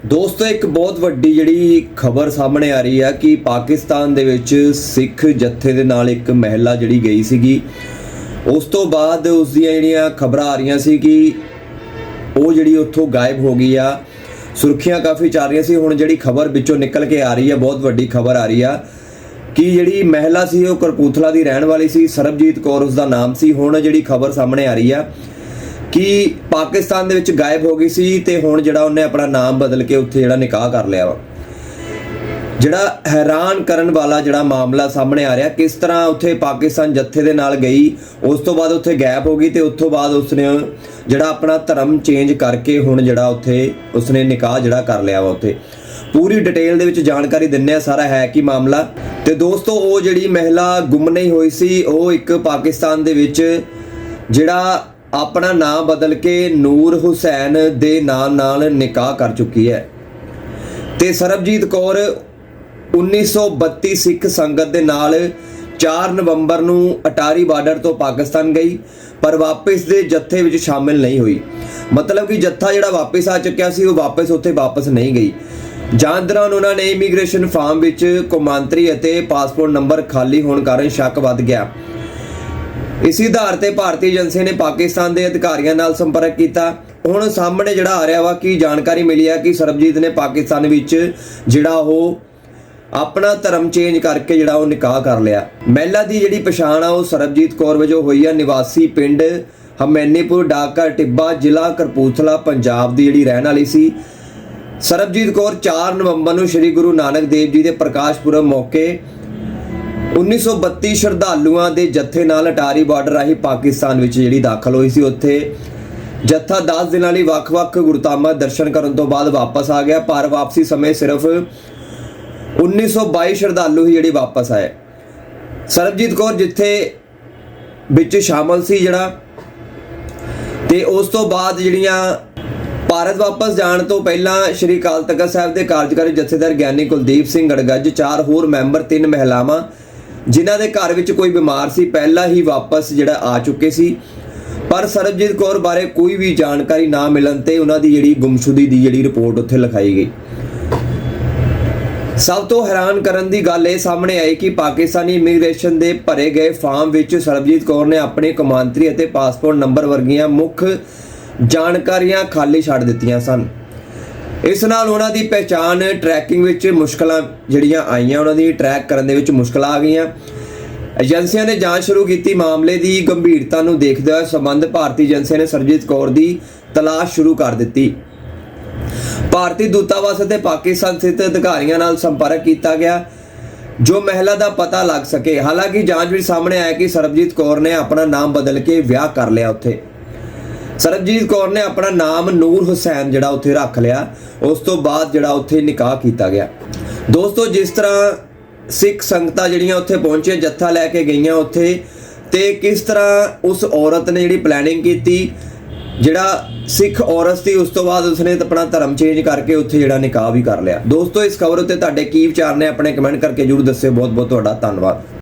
ਦੋਸਤੋ, ਇੱਕ ਬਹੁਤ ਵੱਡੀ ਜਿਹੜੀ ਖਬਰ ਸਾਹਮਣੇ ਆ ਰਹੀ ਆ ਕਿ ਪਾਕਿਸਤਾਨ ਦੇ ਵਿੱਚ ਸਿੱਖ ਜੱਥੇ ਦੇ ਨਾਲ ਇੱਕ ਮਹਿਲਾ ਜਿਹੜੀ ਗਈ ਸੀਗੀ, ਉਸ ਤੋਂ ਬਾਅਦ ਉਸ ਦੀਆਂ ਜਿਹੜੀਆਂ ਖਬਰਾਂ ਆ ਰਹੀਆਂ ਸੀ ਕਿ ਉਹ ਜਿਹੜੀ ਉੱਥੋਂ ਗਾਇਬ ਹੋ ਗਈ ਆ, ਸੁਰਖੀਆਂ ਕਾਫੀ ਚੱਲ ਰਹੀਆਂ ਸੀ, ਹੁਣ ਜਿਹੜੀ ਖਬਰ ਵਿੱਚੋਂ ਨਿਕਲ ਕੇ ਆ ਰਹੀ ਆ, ਬਹੁਤ ਵੱਡੀ ਖਬਰ ਆ ਰਹੀ ਆ, ਕਿ ਜਿਹੜੀ ਮਹਿਲਾ ਸੀ ਉਹ ਕਰਪੂਥਲਾ ਦੀ ਰਹਿਣ ਵਾਲੀ ਸੀ, ਸਰਬਜੀਤ ਕੌਰ ਉਸ ਦਾ ਨਾਮ ਸੀ, ਹੁਣ ਜਿਹੜੀ ਖਬਰ ਸਾਹਮਣੇ ਆ ਰਹੀ ਆ ਕਿ ਪਾਕਿਸਤਾਨ ਦੇ ਵਿੱਚ ਗਾਇਬ ਹੋ ਗਈ ਸੀ ਤੇ ਹੁਣ ਜਿਹੜਾ ਉਹਨੇ ਆਪਣਾ ਨਾਮ ਬਦਲ ਕੇ ਉੱਥੇ ਜਿਹੜਾ ਨਿਕਾਹ ਕਰ ਲਿਆ ਵਾ। ਜਿਹੜਾ ਹੈਰਾਨ ਕਰਨ ਵਾਲਾ ਜਿਹੜਾ ਮਾਮਲਾ ਸਾਹਮਣੇ ਆ ਰਿਹਾ, ਕਿਸ ਤਰ੍ਹਾਂ ਉੱਥੇ ਪਾਕਿਸਤਾਨ ਜੱਥੇ ਦੇ ਨਾਲ ਗਈ, ਉਸ ਤੋਂ ਬਾਅਦ ਉੱਥੇ ਗਾਇਬ ਹੋ ਗਈ ਤੇ ਉਸ ਤੋਂ ਬਾਅਦ ਉਸਨੇ ਜਿਹੜਾ ਆਪਣਾ ਧਰਮ ਚੇਂਜ ਕਰਕੇ ਹੁਣ ਜਿਹੜਾ ਉੱਥੇ ਉਸਨੇ ਨਿਕਾਹ ਜਿਹੜਾ ਕਰ ਲਿਆ ਵਾ ਉੱਥੇ। ਪੂਰੀ ਡਿਟੇਲ ਦੇ ਵਿੱਚ ਜਾਣਕਾਰੀ ਦਿੰਨੇ ਆ, ਸਾਰਾ ਹੈ ਕੀ ਮਾਮਲਾ। ਤੇ ਦੋਸਤੋ, ਉਹ ਜਿਹੜੀ ਮਹਿਲਾ ਗੁੰਮ ਨਹੀਂ ਹੋਈ ਸੀ, ਉਹ ਇੱਕ ਪਾਕਿਸਤਾਨ ਦੇ ਵਿੱਚ ਜਿਹੜਾ ਆਪਣਾ ਨਾਮ ਬਦਲ ਕੇ ਨੂਰ ਹੁਸੈਨ ਦੇ ਨਾਮ ਨਾਲ ਨਿਕਾਹ ਕਰ ਚੁੱਕੀ ਹੈ। ਤੇ ਸਰਬਜੀਤ ਕੌਰ 1932 ਸਿੱਖ ਸੰਗਤ ਦੇ ਨਾਲ 4 ਨਵੰਬਰ ਨੂੰ ਅਟਾਰੀ ਬਾਰਡਰ ਤੋਂ ਪਾਕਿਸਤਾਨ ਗਈ, ਪਰ ਵਾਪਸ ਦੇ ਜੱਥੇ ਵਿੱਚ ਸ਼ਾਮਿਲ ਨਹੀਂ ਹੋਈ। ਮਤਲਬ ਕਿ ਜੱਥਾ ਜਿਹੜਾ ਵਾਪਸ ਆ ਚੁੱਕਿਆ ਸੀ, ਉਹ ਵਾਪਸ ਉੱਥੇ ਵਾਪਸ ਨਹੀਂ ਗਈ। ਜਾਂਚ ਦੌਰਾਨ ਉਹਨਾਂ ਨੇ ਇਮੀਗ੍ਰੇਸ਼ਨ ਫਾਰਮ ਵਿੱਚ ਕੌਮਾਂਤਰੀ ਅਤੇ ਪਾਸਪੋਰਟ ਨੰਬਰ ਖਾਲੀ ਹੋਣ ਕਾਰਨ ਸ਼ੱਕ ਵੱਧ ਗਿਆ। ਇਸੇ ਆਧਾਰ ਤੇ ਭਾਰਤੀ ਏਜੰਸੀ ਨੇ ਪਾਕਿਸਤਾਨ ਦੇ ਅਧਿਕਾਰੀਆਂ ਨਾਲ ਸੰਪਰਕ ਕੀਤਾ। ਹੁਣ ਸਾਹਮਣੇ ਜਿਹੜਾ ਆ ਰਿਹਾ ਵਾ, ਕਿ ਜਾਣਕਾਰੀ ਮਿਲੀ ਆ ਕਿ ਸਰਬਜੀਤ ਨੇ ਪਾਕਿਸਤਾਨ ਵਿੱਚ ਜਿਹੜਾ ਉਹ ਆਪਣਾ ਧਰਮ ਚੇਂਜ ਕਰਕੇ ਜਿਹੜਾ ਉਹ ਨਿਕਾਹ ਕਰ ਲਿਆ। ਮਹਿਲਾ ਦੀ ਜਿਹੜੀ ਪਛਾਣ ਆ, ਉਹ ਸਰਬਜੀਤ ਕੌਰ ਵਜੋਂ ਹੋਈ ਆ। ਨਿਵਾਸੀ ਪਿੰਡ ਹਮੈਨੀਪੁਰ ਡਾਕਾ ਟਿੱਬਾ, ਜ਼ਿਲ੍ਹਾ ਕਰਪੂਥਲਾ ਪੰਜਾਬ ਦੀ ਜਿਹੜੀ ਰਹਿਣ ਵਾਲੀ ਸੀ। ਸਰਬਜੀਤ ਕੌਰ 4 ਨਵੰਬਰ ਨੂੰ ਸ੍ਰੀ ਗੁਰੂ ਨਾਨਕ ਦੇਵ ਜੀ ਦੇ ਪ੍ਰਕਾਸ਼ ਪੁਰਬ ਮੌਕੇ 1932 ਸ਼ਰਧਾਲੂਆਂ ਦੇ ਜੱਥੇ ਨਾਲ ਅਟਾਰੀ ਬਾਰਡਰ ਰਾਹੀਂ ਪਾਕਿਸਤਾਨ ਵਿੱਚ ਜਿਹੜੀ ਦਾਖਲ ਹੋਈ ਸੀ, ਉੱਥੇ ਜੱਥਾ 10 ਦਿਨਾਂ ਲਈ ਵੱਖ-ਵੱਖ ਗੁਰਧਾਮਾਂ ਦਰਸ਼ਨ ਕਰਨ ਤੋਂ ਬਾਅਦ ਵਾਪਸ ਆ ਗਿਆ, ਪਰ ਵਾਪਸੀ ਸਮੇਂ ਸਿਰਫ 1922 ਸ਼ਰਧਾਲੂ ਹੀ ਜਿਹੜੇ ਵਾਪਸ ਆਏ। ਸਰਬਜੀਤ ਕੌਰ ਜਿੱਥੇ ਵਿੱਚ ਸ਼ਾਮਲ ਸੀ ਜਿਹੜਾ, ਤੇ ਉਸ ਤੋਂ ਬਾਅਦ ਜਿਹੜੀਆਂ ਭਾਰਤ ਵਾਪਸ ਜਾਣ ਤੋਂ ਪਹਿਲਾਂ ਸ਼੍ਰੀ ਅਕਾਲ ਤਖਤ ਸਾਹਿਬ ਦੇ ਕਾਰਜਕਾਰੀ ਜਥੇਦਾਰ ਗਿਆਨੀ ਕੁਲਦੀਪ ਸਿੰਘ ਗੜਗੱਜ, ਚਾਰ ਹੋਰ ਮੈਂਬਰ, ਤਿੰਨ ਮਹਿਲਾਵਾਂ ਜਿਨ੍ਹਾਂ ਦੇ ਘਰ ਵਿੱਚ ਕੋਈ ਬਿਮਾਰ ਸੀ, ਪਹਿਲਾਂ ਹੀ ਵਾਪਸ ਜਿਹੜਾ ਆ ਚੁੱਕੇ ਸੀ। ਪਰ ਸਰਬਜੀਤ ਕੌਰ ਬਾਰੇ ਕੋਈ ਵੀ ਜਾਣਕਾਰੀ ਨਾ ਮਿਲਣ ਤੇ ਉਹਨਾਂ ਦੀ ਜਿਹੜੀ ਗੁੰਮਸ਼ੁਦੀ ਦੀ ਜਿਹੜੀ ਰਿਪੋਰਟ ਉੱਥੇ ਲਿਖਾਈ ਗਈ। ਸਭ ਤੋਂ ਹੈਰਾਨ ਕਰਨ ਦੀ ਗੱਲ ਇਹ ਸਾਹਮਣੇ ਆਈ ਕਿ ਪਾਕਿਸਤਾਨੀ ਇਮੀਗ੍ਰੇਸ਼ਨ ਦੇ ਭਰੇ ਗਏ ਫਾਰਮ ਵਿੱਚ ਸਰਬਜੀਤ ਕੌਰ ਨੇ ਆਪਣੇ ਕਮਾਂਤਰੀ ਅਤੇ ਪਾਸਪੋਰਟ ਨੰਬਰ ਵਰਗੀਆਂ ਮੁੱਖ ਜਾਣਕਾਰੀਆਂ ਖਾਲੀ ਛੱਡ ਦਿੱਤੀਆਂ ਸਨ। ਇਸ ਨਾਲ ਉਹਨਾਂ ਦੀ ਪਹਿਚਾਣ ਟਰੈਕਿੰਗ ਵਿੱਚ ਮੁਸ਼ਕਲਾਂ ਜਿਹੜੀਆਂ ਆਈਆਂ, ਉਹਨਾਂ ਦੀ ਟਰੈਕ ਕਰਨ ਦੇ ਵਿੱਚ ਮੁਸ਼ਕਲਾਂ ਆ ਗਈਆਂ। ਏਜੰਸੀਆਂ ਨੇ ਜਾਂਚ ਸ਼ੁਰੂ ਕੀਤੀ। ਮਾਮਲੇ ਦੀ ਗੰਭੀਰਤਾ ਨੂੰ ਦੇਖਦੇ ਹੋਏ ਸੰਬੰਧ ਭਾਰਤੀ ਏਜੰਸੀਆਂ ਨੇ ਸਰਬਜੀਤ ਕੌਰ ਦੀ ਤਲਾਸ਼ ਸ਼ੁਰੂ ਕਰ ਦਿੱਤੀ। ਭਾਰਤੀ ਦੂਤਾਵਾਸ ਅਤੇ ਪਾਕਿਸਤਾਨ ਸਥਿਤ ਅਧਿਕਾਰੀਆਂ ਨਾਲ ਸੰਪਰਕ ਕੀਤਾ ਗਿਆ, ਜੋ ਮਹਿਲਾ ਦਾ ਪਤਾ ਲੱਗ ਸਕੇ। ਹਾਲਾਂਕਿ ਜਾਂਚ ਵਿੱਚ ਸਾਹਮਣੇ ਆਇਆ ਕਿ ਸਰਬਜੀਤ ਕੌਰ ਨੇ ਆਪਣਾ ਨਾਮ ਬਦਲ ਕੇ ਵਿਆਹ ਕਰ ਲਿਆ ਉੱਥੇ। ਸਰਬਜੀਤ ਕੌਰ ਨੇ ਆਪਣਾ ਨਾਮ ਨੂਰ ਹੁਸੈਨ ਜਿਹੜਾ ਉੱਥੇ ਰੱਖ ਲਿਆ, ਉਸ ਤੋਂ ਬਾਅਦ ਜਿਹੜਾ ਉੱਥੇ ਨਿਕਾਹ ਕੀਤਾ ਗਿਆ। ਦੋਸਤੋ, ਜਿਸ ਤਰ੍ਹਾਂ ਸਿੱਖ ਸੰਗਤਾਂ ਜਿਹੜੀਆਂ ਉੱਥੇ ਪਹੁੰਚੀਆਂ, ਜੱਥਾ ਲੈ ਕੇ ਗਈਆਂ ਉੱਥੇ, ਤੇ ਕਿਸ ਤਰ੍ਹਾਂ ਉਸ ਔਰਤ ਨੇ ਜਿਹੜੀ ਪਲੈਨਿੰਗ ਕੀਤੀ, ਜਿਹੜਾ ਸਿੱਖ ਔਰਤ ਸੀ, ਉਸ ਤੋਂ ਬਾਅਦ ਉਸਨੇ ਆਪਣਾ ਧਰਮ ਚੇਂਜ ਕਰਕੇ ਉੱਥੇ ਜਿਹੜਾ ਨਿਕਾਹ ਵੀ ਕਰ ਲਿਆ। ਦੋਸਤੋ, ਇਸ ਖਬਰ ਉੱਤੇ ਤੁਹਾਡੇ ਕੀ ਵਿਚਾਰ ਨੇ, ਆਪਣੇ ਕਮੈਂਟ ਕਰਕੇ ਜਰੂਰ ਦੱਸਿਓ। ਬਹੁਤ ਬਹੁਤ ਤੁਹਾਡਾ ਧੰਨਵਾਦ।